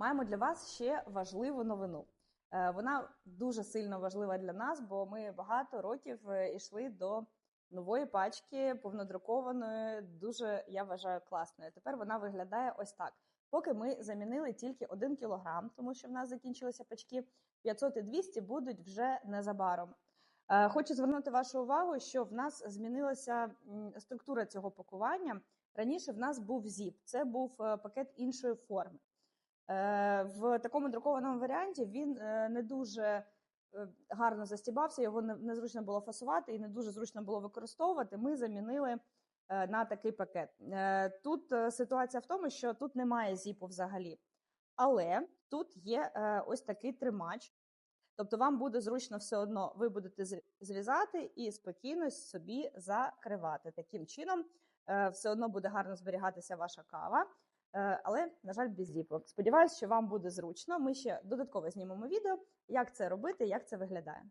Маємо для вас ще важливу новину. Е, Вона дуже сильно важлива для нас, бо ми багато років е, йшли до нової пачки повнодрукованої, дуже я вважаю класною. Тепер вона виглядає ось так. Поки ми замінили тільки 1 кілограм, тому що в нас закінчилися пачки, 500 і 200 будуть вже незабаром. Е, Хочу звернути вашу увагу, що в нас змінилася структура цього пакування. Раніше в нас був зіп, це був пакет іншої форми. Е, В такому друкованому варіанті він е, не дуже е, гарно застібався, його незручно було фасувати і не дуже зручно було використовувати. Ми замінили на такий пакет. Тут ситуація в тому, що тут немає зіпу взагалі, але тут є ось такий тримач. Тобто вам буде зручно все одно, ви будете зв'язати і спокійно собі закривати. Таким чином все одно буде гарно зберігатися ваша кава, але, на жаль, без зіпок. Сподіваюсь, що вам буде зручно. Ми ще додатково знімемо відео, як це робити, як це виглядає.